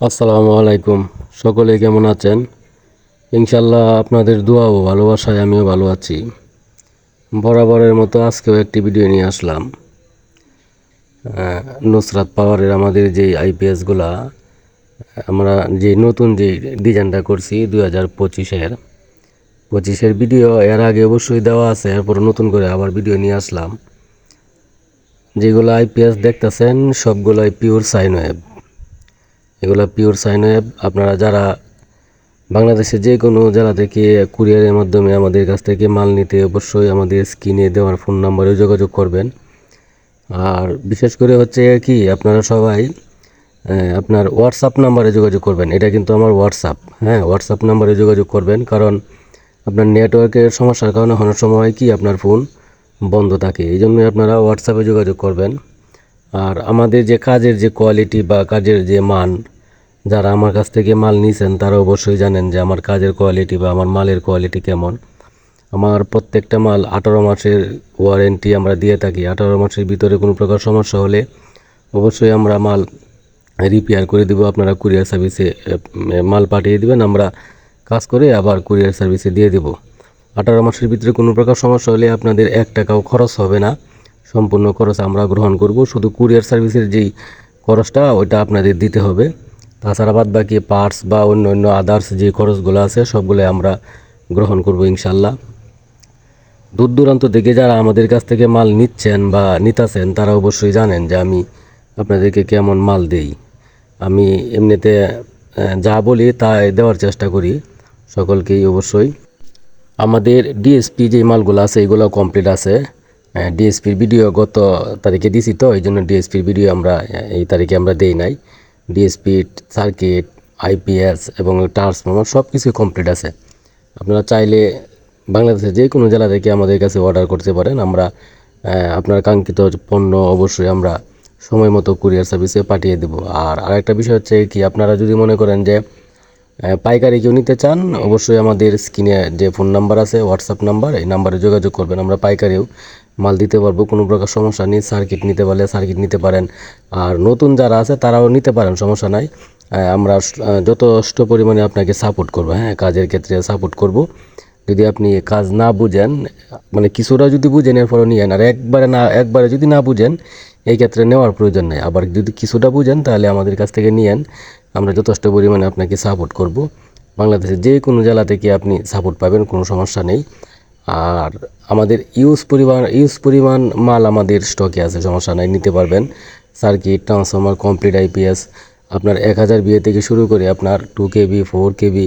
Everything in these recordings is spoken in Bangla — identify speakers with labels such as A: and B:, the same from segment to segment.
A: আসসালামু আলাইকুম। সকলে কেমন আছেন? ইনশাল্লাহ আপনাদের দোয়া ও ভালোবাসায় আমিও ভালো আছি। বরাবরের মতো আজকেও একটি ভিডিও নিয়ে আসলাম। নুসরাত পাওয়ারের আমাদের যে আইপিএসগুলা আমরা যে নতুন যে ডিজাইনটা করছি দুই হাজার পঁচিশের পঁচিশের ভিডিও এর আগে অবশ্যই দেওয়া আছে, এরপর নতুন করে আবার ভিডিও নিয়ে আসলাম। যেগুলো আইপিএস দেখতেছেন, সবগুলোই পিওর সাইন ওয়েব এগুলো পিওর সাইন ওয়েব আপনারা যারা বাংলাদেশে যে কোনো জেলা থেকে কুরিয়ারের মাধ্যমে আমাদের কাছ থেকে মাল নিতে অবশ্যই আমাদের স্ক্রিনে দেওয়ার ফোন নাম্বারে যোগাযোগ করবেন। আর বিশেষ করে হচ্ছে কি, আপনারা সবাই আপনার হোয়াটসঅ্যাপ নাম্বারে যোগাযোগ করবেন। এটা কিন্তু আমার হোয়াটসঅ্যাপ হ্যাঁ হোয়াটসঅ্যাপ নাম্বারে যোগাযোগ করবেন। কারণ আপনার নেটওয়ার্কের সমস্যার কারণে অনেক সময় কি, আপনার ফোন বন্ধ থাকে। এই জন্যই আপনারা হোয়াটসঅ্যাপে যোগাযোগ করবেন। আর আমাদের যে কাজের যে কোয়ালিটি বা কাজের যে মান, যারা আমার কাছ থেকে মাল নিছেন, তারা অবশ্যই জানেন যে আমার কাজের কোয়ালিটি বা আমার মালের কোয়ালিটি কেমন। আমার প্রত্যেকটা মাল আঠারো মাসের ওয়ারেন্টি আমরা দিয়ে থাকি। আঠারো মাসের ভিতরে কোনো প্রকার সমস্যা হলে অবশ্যই আমরা মাল রিপেয়ার করে দেবো। আপনারা কুরিয়ার সার্ভিসে মাল পাঠিয়ে দেবেন। আমরা কাজ করে আবার কুরিয়ার সার্ভিসে দিয়ে দেব। আঠারো মাসের ভিতরে কোনো প্রকার সমস্যা হলে আপনাদের এক টাকাও খরচ হবে না। সম্পূর্ণ খরচ আমরা গ্রহণ করব। শুধু কুরিয়ার সার্ভিসের যেই খরচটা, ওইটা আপনাদের দিতে হবে। তাছাড়া বাদ বাকি পার্টস বা অন্য অন্য আদার্স যে খরচগুলো আছে সবগুলো আমরা গ্রহণ করব ইনশাল্লাহ দূর দূরান্ত থেকে যারা আমাদের কাছ থেকে মাল নিচ্ছেন বা নিতাছেন, তারা অবশ্যই জানেন যে আমি আপনাদেরকে কেমন মাল দেই। আমি এমনিতে যা বলি তাই দেওয়ার চেষ্টা করি, সকলকেই অবশ্যই। আমাদের ডিএসপি যে মালগুলো আছে, এগুলো কমপ্লিট আছে। ডিএসপির ভিডিও গত তারিখে দিছি তো এই জন্য ডিএসপির ভিডিও আমরা এই তারিখে আমরা দেই নাই। ডিএসপি সার্কিট আইপিএস এবং ট্রান্সফর্মার সব কিছুই কমপ্লিট আছে। আপনারা চাইলে বাংলাদেশের যে কোনো জেলা থেকে আমাদের কাছে অর্ডার করতে পারেন। আমরা আপনার কাঙ্ক্ষিত পণ্য অবশ্যই আমরা সময় মতো কুরিয়ার সার্ভিসে পাঠিয়ে দেব। আর আরেকটা বিষয় হচ্ছে কি, আপনারা যদি মনে করেন যে পাইকারি কেউ নিতে চান অবশ্যই আমাদের স্ক্রিনে যে ফোন নাম্বার আছে হোয়াটসঅ্যাপ নাম্বার এই নাম্বারে যোগাযোগ করবেন। আমরা পাইকারিও মাল দিতে পারব কোনো প্রকার সমস্যা নেই। সার্কিট নিতে পারলে সার্কিট নিতে পারেন। আর নতুন যারা আছে তারাও নিতে পারেন সমস্যা নাই। আমরা যথেষ্ট পরিমাণে আপনাকে সাপোর্ট করব। হ্যাঁ কাজের ক্ষেত্রে সাপোর্ট করব। যদি আপনি কাজ না বুঝেন মানে কিছুটা যদি বুঝেন এরপরে নিয়েন আর একবারে না, একবারে যদি না বুঝেন, এই ক্ষেত্রে নেওয়ার প্রয়োজন নেই। আবার যদি কিছুটা বুঝেন, তাহলে আমাদের কাছ থেকে নিয়েন আমরা যথেষ্ট পরিমাণে আপনাকে সাপোর্ট করব। বাংলাদেশের যে কোনো জেলা থেকে আপনি সাপোর্ট পাবেন, কোনো সমস্যা নেই। আর আমাদের ইউজ পরিমাণ ইউজ পরিমাণ মাল আমাদের স্টকে আছে, সমস্যা নাই, নিতে পারবেন। সার্কিট ট্রান্সফর্মার কমপ্লিট আইপিএস আপনার এক হাজার বিয়ে থেকে শুরু করে আপনার টু কেবি ফোর কেবি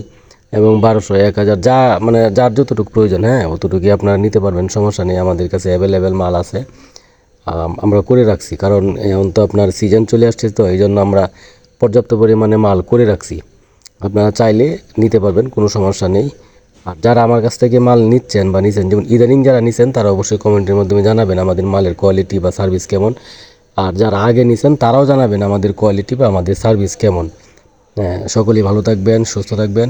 A: এবং বারোশো এক হাজার যা মানে যার যতটুকু প্রয়োজন হ্যাঁ অতটুকুই আপনারা নিতে পারবেন সমস্যা নেই আমাদের কাছে অ্যাভেলেবেল মাল আছে। আমরা করে রাখছি কারণ এখন তো আপনার সিজন চলে আসছে তো এই জন্য আমরা পর্যাপ্ত পরিমাণে মাল করে রাখছি। আপনারা চাইলে নিতে পারবেন কোনো সমস্যা নেই। আর যারা আমার কাছ থেকে মাল নিচ্ছেন বা নিচ্ছেন যেমন ইদানিং যারা নিচ্ছেন তারা অবশ্যই কমেন্টের মাধ্যমে জানাবেন আমাদের মালের কোয়ালিটি বা সার্ভিস কেমন। আর যারা আগে নিছেন তারাও জানাবেন আমাদের কোয়ালিটি বা আমাদের সার্ভিস কেমন। হ্যাঁ, সকলেই ভালো থাকবেন সুস্থ থাকবেন।